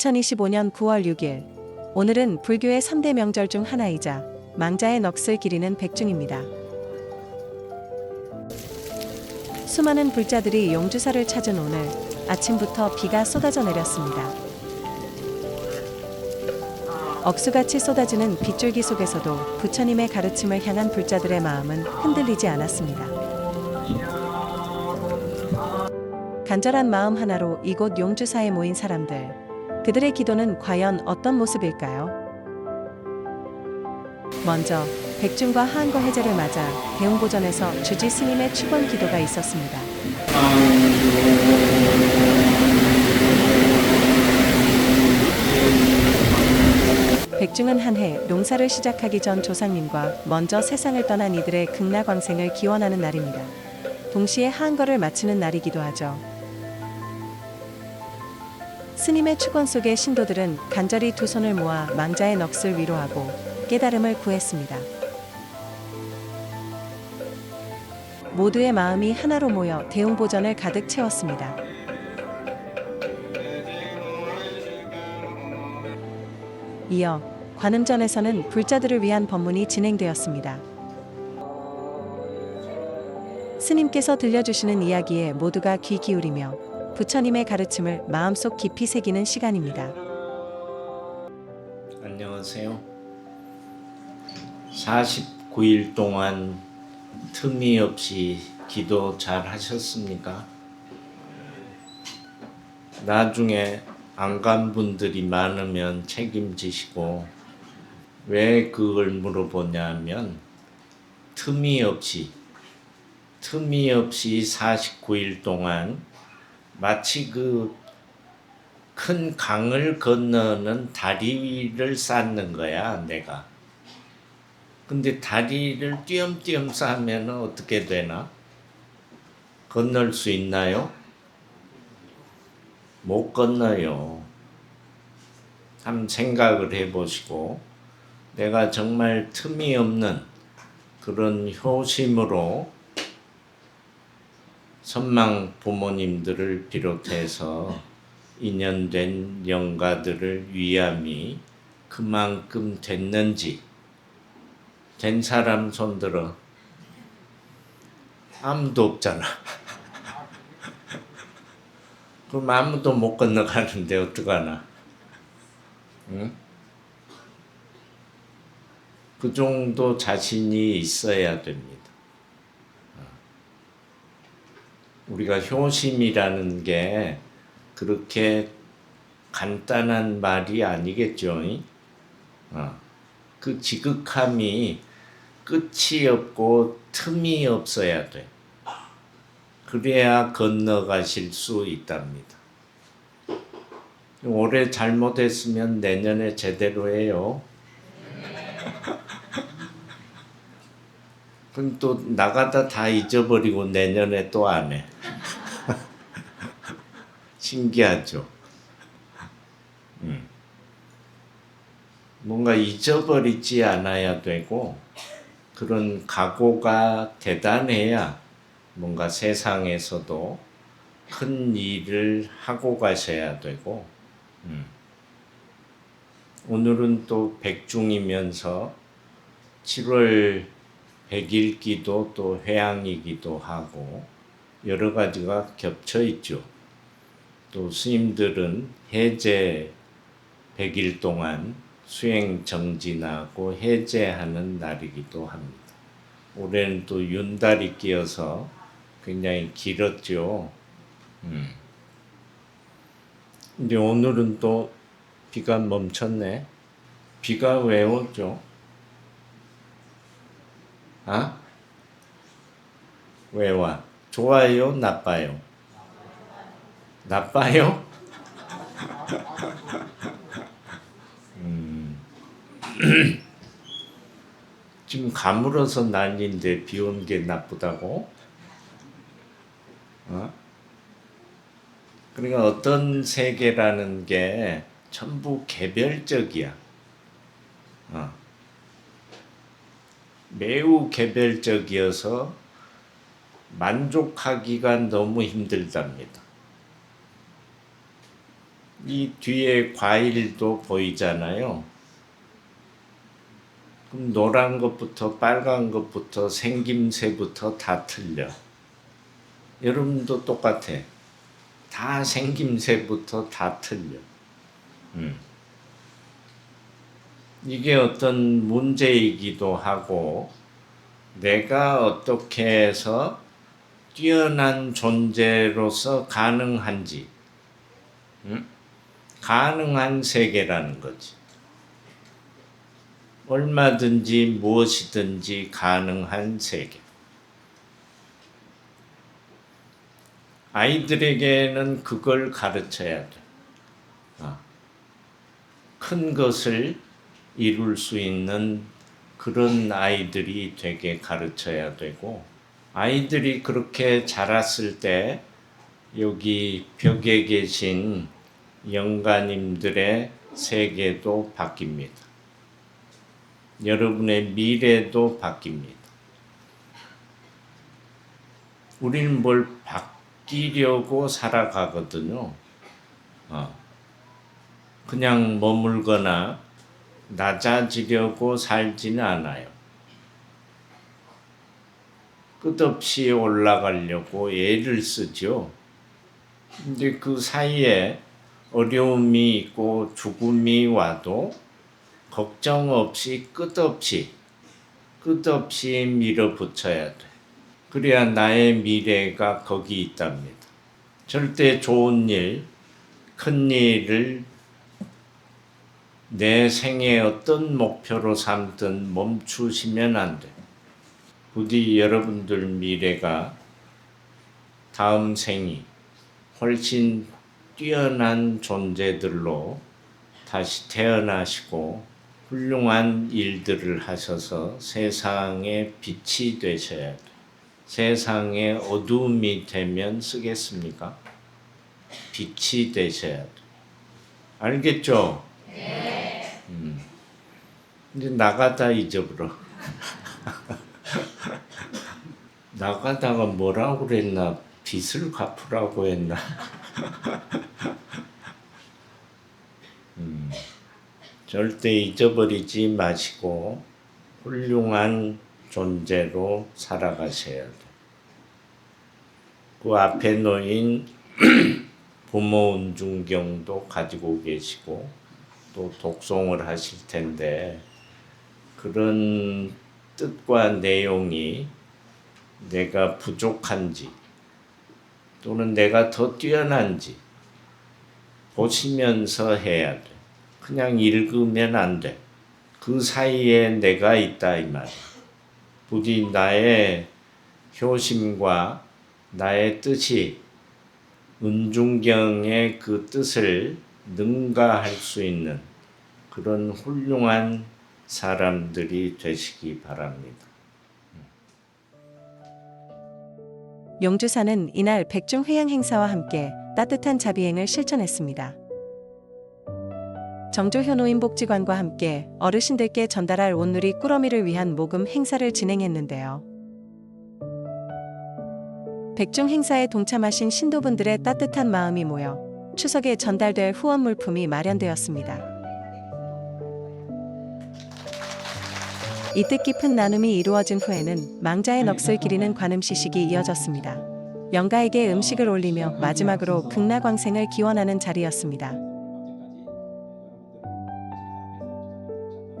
2025년 9월 6일 오늘은 불교의 3대 명절 중 하나이자 망자의 넋을 기리는 백중입니다. 수많은 불자들이 용주사를 찾은 오늘 아침부터 비가 쏟아져 내렸습니다. 억수같이 쏟아지는 빗줄기 속에서도 부처님의 가르침을 향한 불자들의 마음은 흔들리지 않았습니다. 간절한 마음 하나로 이곳 용주사에 모인 사람들. 그들의 기도는 과연 어떤 모습일까요? 먼저 백중과 한거 해제를 맞아 대웅보전에서 주지 스님의 축원 기도가 있었습니다. 백중은 한 해 농사를 시작하기 전 조상님과 먼저 세상을 떠난 이들의 극락왕생을 기원하는 날입니다. 동시에 한거를 마치는 날이기도 하죠. 스님의 축원 속에 신도들은 간절히 두 손을 모아 망자의 넋을 위로하고 깨달음을 구했습니다. 모두의 마음이 하나로 모여 대웅보전을 가득 채웠습니다. 이어 관음전에서는 불자들을 위한 법문이 진행되었습니다. 스님께서 들려주시는 이야기에 모두가 귀 기울이며 부처님의 가르침을 마음속 깊이 새기는 시간입니다. 안녕하세요. 49일 동안 틈이 없이 기도 잘 하셨습니까? 나중에 안 간 분들이 많으면 책임지시고 왜 그걸 물어보냐면 틈이 없이 틈이 없이 49일 동안 마치 그 큰 강을 건너는 다리를 쌓는 거야, 내가. 근데 다리를 띄엄띄엄 쌓으면 어떻게 되나? 건널 수 있나요? 못 건너요. 한번 생각을 해보시고, 내가 정말 틈이 없는 그런 효심으로 선망 부모님들을 비롯해서 인연된 영가들을 위함이 그만큼 됐는지 된 사람 손들어 아무도 없잖아. 그럼 아무도 못 건너가는데 어떡하나? 응? 그 정도 자신이 있어야 됩니다. 우리가 효심이라는 게 그렇게 간단한 말이 아니겠죠. 어. 그 지극함이 끝이 없고 틈이 없어야 돼. 그래야 건너가실 수 있답니다. 올해 잘못했으면 내년에 제대로 해요. 그럼 또 나가다 다 잊어버리고 내년에 또 안 해. 신기하죠. 음. 뭔가 잊어버리지 않아야 되고 그런 각오가 대단해야 뭔가 세상에서도 큰 일을 하고 가셔야 되고 음. 오늘은 또 백중이면서 7월 백일기도 또 회양이기도 하고 여러 가지가 겹쳐 있죠. 또 스님들은 해제 100일 동안 수행 정진하고 해제하는 날이기도 합니다. 올해는 또 윤달이 끼어서 굉장히 길었죠. 음. 근데 오늘은 또 비가 멈췄네. 비가 왜 오죠? 아? 왜 와? 좋아요? 나빠요? 나빠요? 음. 지금 가물어서 난리인데 비 온 게 나쁘다고? 어? 그러니까 어떤 세계라는 게 전부 개별적이야. 어. 매우 개별적이어서 만족하기가 너무 힘들답니다. 이 뒤에 과일도 보이잖아요. 그럼 노란 것부터 빨간 것부터 생김새부터 다 틀려. 여러분도 똑같아. 다 생김새부터 다 틀려. 음. 이게 어떤 문제이기도 하고 내가 어떻게 해서 뛰어난 존재로서 가능한지 음? 가능한 세계라는 거지. 얼마든지 무엇이든지 가능한 세계. 아이들에게는 그걸 가르쳐야 돼. 어. 큰 것을 이룰 수 있는 그런 아이들이 되게 가르쳐야 되고, 아이들이 그렇게 자랐을 때, 여기 벽에 계신 영가님들의 세계도 바뀝니다. 여러분의 미래도 바뀝니다. 우리는 뭘 바뀌려고 살아가거든요. 어. 그냥 머물거나 낮아지려고 살지는 않아요. 끝없이 올라가려고 애를 쓰죠. 근데 그 사이에 어려움이 있고 죽음이 와도 걱정 없이 끝없이 끝없이 밀어붙여야 돼. 그래야 나의 미래가 거기 있답니다. 절대 좋은 일, 큰 일을 내 생의 어떤 목표로 삼든 멈추시면 안 돼. 부디 여러분들 미래가 다음 생이 훨씬 뛰어난 존재들로 다시 태어나시고 훌륭한 일들을 하셔서 세상의 빛이 되셔야 돼. 세상의 어두움이 되면 쓰겠습니까? 빛이 되셔야 돼. 알겠죠? 음. 이제 나가다 잊어버려. 나가다가 뭐라고 그랬나? 빚을 갚으라고 했나? 음, 절대 잊어버리지 마시고 훌륭한 존재로 살아가셔야 돼. 그 앞에 놓인 부모 운중경도 가지고 계시고 또 독송을 하실 텐데 그런 뜻과 내용이 내가 부족한지 또는 내가 더 뛰어난지 보시면서 해야 돼. 그냥 읽으면 안 돼. 그 사이에 내가 있다 이 말. 부디 나의 효심과 나의 뜻이 은중경의 그 뜻을 능가할 수 있는 그런 훌륭한 사람들이 되시기 바랍니다. 용주사는 이날 백중 회양 행사와 함께 따뜻한 자비행을 실천했습니다. 정조 현호인 복지관과 함께 어르신들께 전달할 온누리 꾸러미를 위한 모금 행사를 진행했는데요. 백중 행사에 동참하신 신도분들의 따뜻한 마음이 모여 추석에 전달될 후원 물품이 마련되었습니다. 이 뜻깊은 나눔이 이루어진 후에는 망자의 넋을 기리는 관음시식이 이어졌습니다. 영가에게 음식을 올리며 마지막으로 극락광생을 기원하는 자리였습니다.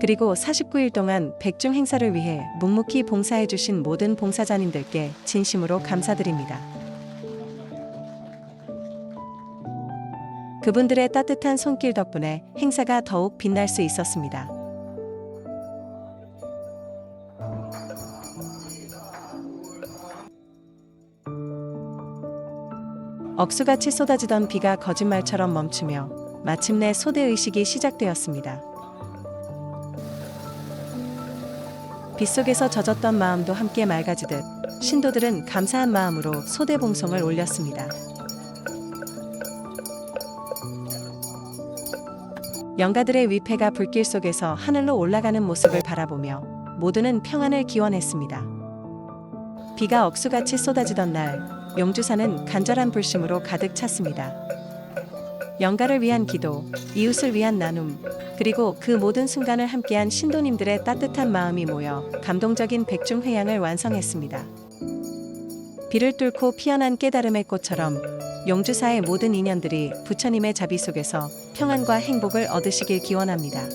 그리고 49일 동안 백중 행사를 위해 묵묵히 봉사해 주신 모든 봉사자님들께 진심으로 감사드립니다. 그분들의 따뜻한 손길 덕분에 행사가 더욱 빛날 수 있었습니다. 억수같이 쏟아지던 비가 거짓말처럼 멈추며 마침내 소대 의식이 시작되었습니다. 빗속에서 젖었던 마음도 함께 맑아지듯 신도들은 감사한 마음으로 소대 봉송을 올렸습니다. 영가들의 위패가 불길 속에서 하늘로 올라가는 모습을 바라보며 모두는 평안을 기원했습니다. 비가 억수같이 쏟아지던 날, 용주사는 간절한 불심으로 가득 찼습니다. 영가를 위한 기도, 이웃을 위한 나눔, 그리고 그 모든 순간을 함께한 신도님들의 따뜻한 마음이 모여 감동적인 백중회양을 완성했습니다. 비를 뚫고 피어난 깨달음의 꽃처럼 용주사의 모든 인연들이 부처님의 자비 속에서 평안과 행복을 얻으시길 기원합니다.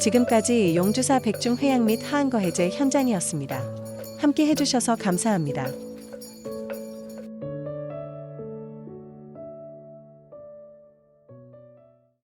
지금까지 용주사 백중회양 및 하한거 해제 현장이었습니다. 함께 해주셔서 감사합니다.